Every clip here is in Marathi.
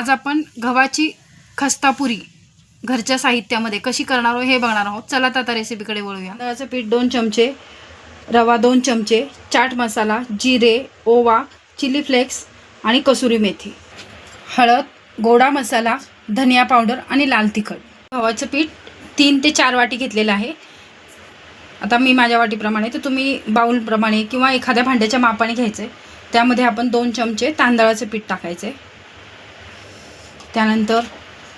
आज आपण गव्हाची खस्तापुरी घरच्या साहित्यामध्ये कशी करणार आहोत हे बघणार आहोत. चला तर आता रेसिपीकडे वळूया. तांदळाचं पीठ दोन चमचे रवा दोन चमचे चाट मसाला जिरे ओवा चिली फ्लेक्स आणि कसुरी मेथी. हळद गोडा मसाला धनिया पावडर आणि लाल तिखट. गव्हाचं पीठ तीन ते चार वाटी घेतलेलं आहे. आता मी माझ्या वाटीप्रमाणे तर तुम्ही बाऊलप्रमाणे किंवा एखाद्या भांड्याच्या मापाने घ्यायचे त्यामध्ये आपण दोन चमचे तांदळाचं पीठ टाकायचे त्यानंतर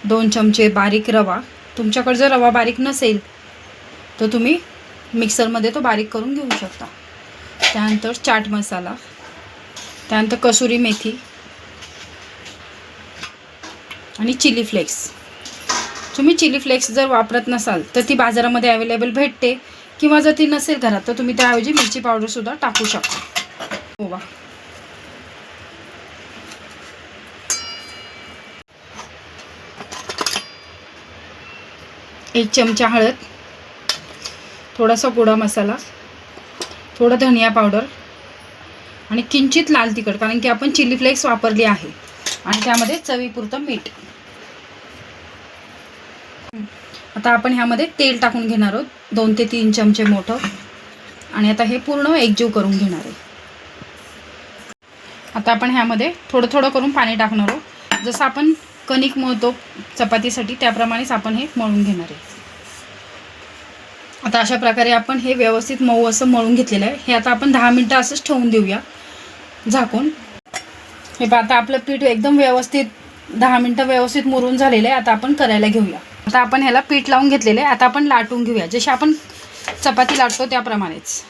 दोन चमचे बारीक रवा. तुमच्याकडे जर रवा बारीक नसेल तर तुम्ही मिक्सरमध्ये तो बारीक करून घेऊ शकता. त्यानंतर चाट मसाला त्यानंतर कसुरी मेथी आणि चिली फ्लेक्स. तुम्ही चिली फ्लेक्स जर वापरत नसाल तर ती बाजारामध्ये अवेलेबल भेटते. किंवा जर ती नसेल घरात तर तुम्ही त्याऐवजी मिरची पावडरसुद्धा टाकू शकता. ओवा एक चमचा हळद थोडासा गोडा मसाला थोडं धनिया पावडर आणि किंचित लाल तिखट कारण की आपण चिली फ्लेक्स वापरली आहे आणि त्यामध्ये चवीपुरतं मीठ. आता आपण ह्यामध्ये तेल टाकून घेणार आहोत दोन ते तीन चमचे मोठं. आणि आता हे पूर्ण एकजीव करून घेणार आहे. आता आपण ह्यामध्ये थोडं थोडं करून पाणी टाकणार आहोत. जसं आपण कणिक मळतो चपातीसाठी त्याप्रमाणेच आपण हे मळून घेणार आहे. आता अशा प्रकारे आपण हे व्यवस्थित मऊ असं मळून घेतलेलं आहे. हे आता आपण दहा मिनटं असंच ठेवून देऊया. झाकून. हे पहा आता आपलं पीठ एकदम व्यवस्थित दहा मिनटं व्यवस्थित मुरून झालेलं आहे. आता आपण करायला घेऊया. आता आपण ह्याला पीठ लावून घेतलेलं आहे. आता आपण लाटून घेऊया. जशी आपण चपाती लाटतो त्याप्रमाणेच.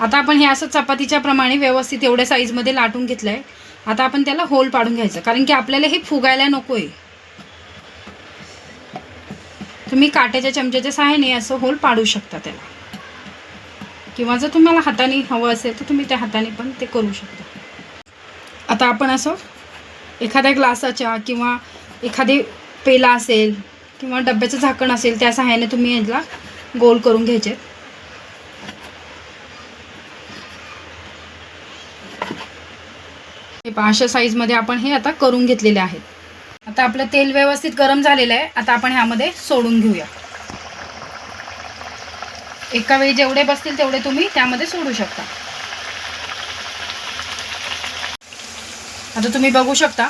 आता आपण हे असं चपातीच्या प्रमाणे व्यवस्थित एवढ्या साईजमध्ये लाटून घेतलं आहे आता आपण त्याला होल पाडून घ्यायचं. कारण की आपल्याला हे फुगायला नको आहे तुम्ही काट्याच्या चमच्याच्या सहाय्याने असं होल पाडू शकता त्याला. किंवा जर तुम्हाला हाताने हवं असेल तर तुम्ही त्या हाताने पण ते करू शकता. आता आपण असं एखाद्या ग्लासाच्या किंवा एखादी पेला असेल किंवा डब्याचं झाकण असेल त्या सहाय्याने तुम्ही याला गोल करून घ्यायचे. हे पहा अशा साईजमध्ये आपण हे आता करून घेतलेले आहेत. आता आपलं तेल व्यवस्थित गरम झालेलं आहे. आता आपण ह्यामध्ये सोडून घेऊया. एका वेळी जेवढे बसतील तेवढे तुम्ही त्यामध्ये सोडू शकता. आता तुम्ही बघू शकता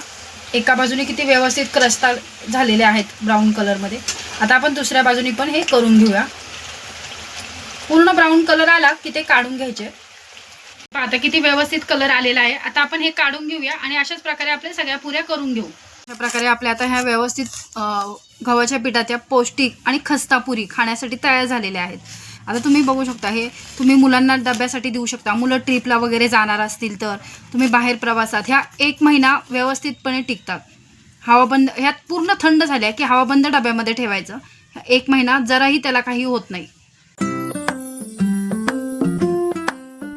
एका बाजूने किती व्यवस्थित क्रस्ता झालेले आहेत ब्राऊन कलरमध्ये आता आपण दुसऱ्या बाजूने पण हे करून घेऊया. पूर्ण ब्राऊन कलर आला की ते काढून घ्यायचे. आता किती व्यवस्थित कलर आलेला आहे. आता आपण हे काढून घेऊया आणि अशाच प्रकारे आपल्या सगळ्या पुऱ्या करून घेऊ. अशा प्रकारे आपल्या आता ह्या व्यवस्थित गव्हाच्या पिठाच्या पौष्टिक आणि खस्ता पुरी खाण्यासाठी तयार झालेल्या आहेत. आता तुम्ही बघू शकता हे तुम्ही मुलांना डब्यासाठी देऊ शकता. मुलं ट्रिपला वगैरे जाणार असतील तर तुम्ही बाहेर प्रवासात ह्या एक महिना व्यवस्थितपणे टिकतात. हवाबंद ह्यात पूर्ण थंड झाल्या की हवाबंद डब्यामध्ये ठेवायचं. एक महिना जराही त्याला काही होत नाही.